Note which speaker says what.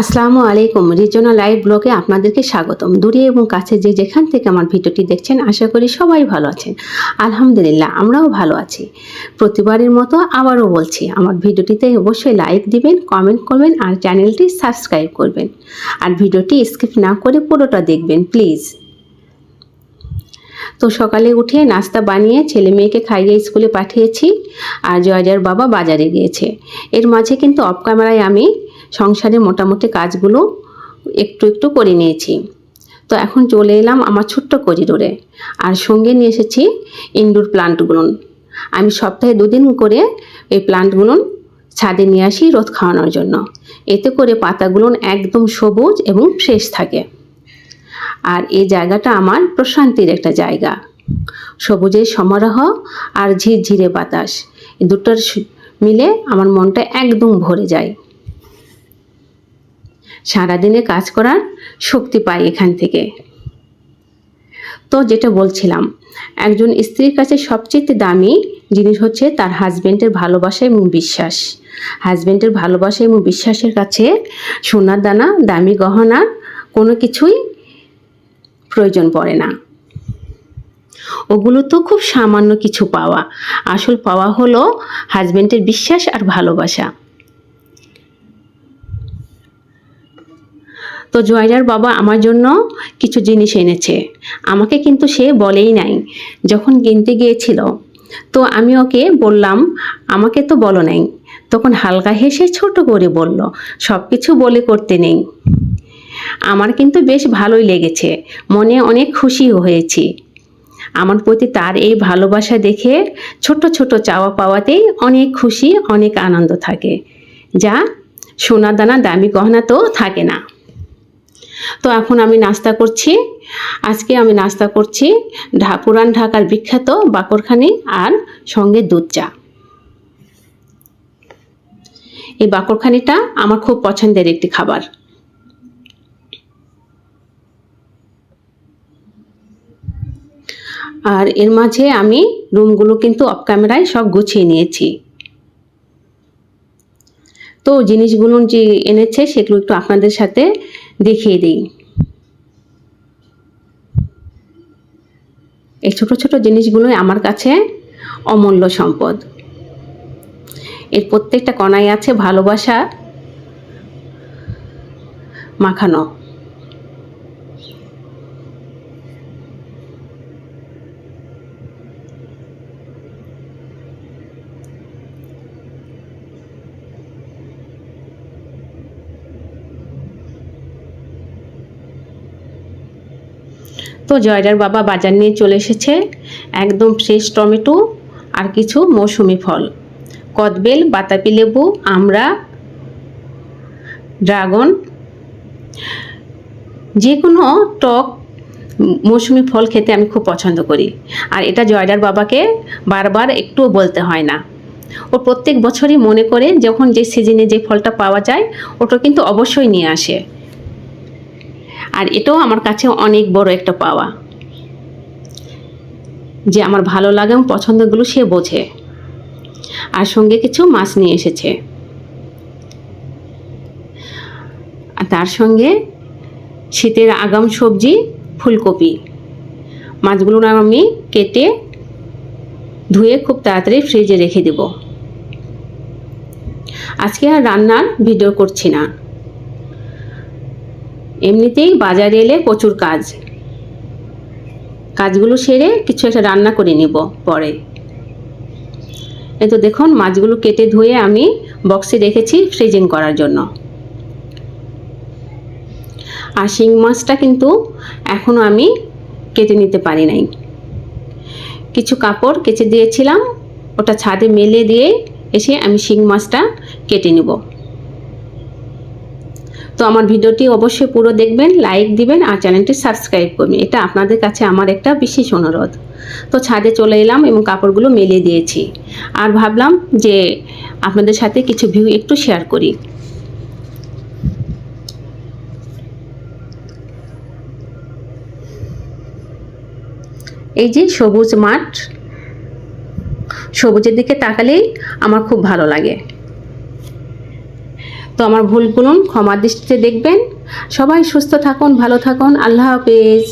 Speaker 1: আসসালামু আলাইকুম। রিজনা লাইভ ব্লগে আপনাদেরকে স্বাগতম। দূরে এবং কাছে যে যেখান থেকে আমার ভিডিওটি দেখছেন, আশা করি সবাই ভালো আছেন। আলহামদুলিল্লাহ, আমরাও ভালো আছি। প্রতিবারের মতো আবারও বলছি, আমার ভিডিওটিতে অবশ্যই লাইক দিবেন, কমেন্ট করবেন আর চ্যানেলটি সাবস্ক্রাইব করবেন। আর ভিডিওটি স্কিপ না করে পুরোটা দেখবেন, প্লিজ। তো সকালে উঠে নাস্তা বানিয়ে ছেলে মেয়েকে খাইয়ে স্কুলে পাঠিয়েছি আর জয়জার বাবা বাজারে গিয়েছে। এর মাঝে কিন্তু অফ ক্যামেরায় আমি সংসারে মোটামুটি কাজগুলো একটু একটু করে নিয়েছি। তো এখন চলে এলাম আমার ছোট্ট করিডোরে। আর সঙ্গে নিয়ে এসেছি ইনডোর প্লান্টগুলো আমি সপ্তাহে দুদিন করে এই প্লান্টগুলো ছাদে নিয়ে আসি রোদ খাওয়ানোর জন্য। এতে করে পাতাগুলো একদম সবুজ এবং ফ্রেশ থাকে। আর এই জায়গাটা আমার প্রশান্তির একটা জায়গা। সবুজের সমারোহ আর ঝিরঝিরে বাতাস। দুটোর মিলে আমার মনটা একদম ভরে যায়। সারাদিনে কাজ করার শক্তি পাই এখান থেকে। তো যেটা বলছিলাম, একজন স্ত্রীর কাছে সবচেয়ে দামি জিনিস হচ্ছে তার হাজবেন্ডের ভালোবাসা এবং বিশ্বাস। হাজবেন্ডের ভালোবাসা এবং বিশ্বাসের কাছে সোনার দানা, দামি গহনা, কোনো কিছুই প্রয়োজন পড়ে না। ওগুলো তো খুব সামান্য কিছু পাওয়া। আসল পাওয়া হলো হাজবেন্ডের বিশ্বাস আর ভালোবাসা। তো জয়রার বাবা আমার জন্য কিছু জিনিস এনেছে। আমাকে কিন্তু সে বলেই নাই, যখন কিনতে গিয়েছিল। তো আমি ওকে বললাম, আমাকে তো বলো নাই। তখন হালকা হেসে ছোট করে বলল সব কিছু বলে করতে নেই। আমার কিন্তু বেশ ভালোই লেগেছে, মনে অনেক খুশি হয়েছি। আমার প্রতি তার এই ভালোবাসা দেখে ছোট ছোট চাওয়া পাওয়াতেই অনেক খুশি, অনেক আনন্দ থাকে। যা সোনা দানা দামি গহনা তো থাকে না। তো এখন আমি নাস্তা করছি। আজকে আমি নাস্তা করছি পুরান ঢাকার বিখ্যাত বাকরখানি আর সঙ্গে দুধ চা। এই বাকরখানিটা আমার খুব পছন্দের একটি খাবার। আর এর মাঝে আমি রুমগুলো কিন্তু অফ ক্যামেরায় সব গুছিয়ে নিয়েছি। তো জিনিসগুলো যে এনেছে সেগুলো একটু আপনাদের সাথে দেখিয়ে দিই। এই ছোটো ছোটো জিনিসগুলোই আমার কাছে অমূল্য সম্পদ। এর প্রত্যেকটা কণায় আছে ভালোবাসা, মাখানো। তো জয়রার বাবা বাজার নিয়ে চলে এসেছে একদম ফ্রেশ টমেটো আর কিছু মৌসুমি ফল। কদবেল বাতাবি লেবু আমড়া ড্রাগন যে কোনো টক মৌসুমি ফল খেতে আমি খুব পছন্দ করি। আর এটা জয়রার বাবাকে বারবার একটুও বলতে হয় না। ও প্রত্যেক বছরই মনে করে যখন যে সিজনে যে ফলটা পাওয়া যায়, ওটা কিন্তু অবশ্যই নিয়ে আসে। আর এটাও আমার কাছে অনেক বড় একটা পাওয়া। যে আমার ভালো লাগে এবং পছন্দগুলো সে বোঝে। আর সঙ্গে কিছু মাছ নিয়ে এসেছে। আর তার সঙ্গে শীতের আগাম সবজি, ফুলকপি। মাছগুলো আমি কেটে ধুয়ে খুব তাড়াতাড়ি ফ্রিজে রেখে দেব। আজকে আর রান্নার ভিডিও করছি না। এমনিতেই বাজারে এলে প্রচুর কাজ। কাজগুলো সেরে কিছু একটা রান্না করে নিব পরে। এই তো দেখুন, মাছগুলো কেটে ধুয়ে আমি বক্সে রেখেছি ফ্রিজিং করার জন্য। আর শিং মাছটা কিন্তু এখনও আমি কেটে নিতে পারি নাই। কিছু কাপড় কেচে দিয়েছিলাম, ওটা ছাদে মেলে দিয়ে এসে আমি শিং মাছটা কেটে নেব। তো আমার ভিডিওটি অবশ্যই পুরো দেখবেন লাইক দিবেন আর চ্যানেলটি সাবস্ক্রাইব করবেন। এটা আপনাদের কাছে আমার একটা বিশেষ অনুরোধ। তো ছাদে চলে এলাম এবং কাপড়গুলো মেলে দিয়েছি। আর ভাবলাম যে আপনাদের সাথে কিছু ভিউ একটু শেয়ার করি। এই যে সবুজ মাঠ, সবুজের দিকে তাকালেই আমার খুব ভালো লাগে। আমার ভুলগুলো ক্ষমা দৃষ্টিতে দেখবেন। সবাই সুস্থ থাকুন ভালো থাকুন আল্লাহ হাফেজ।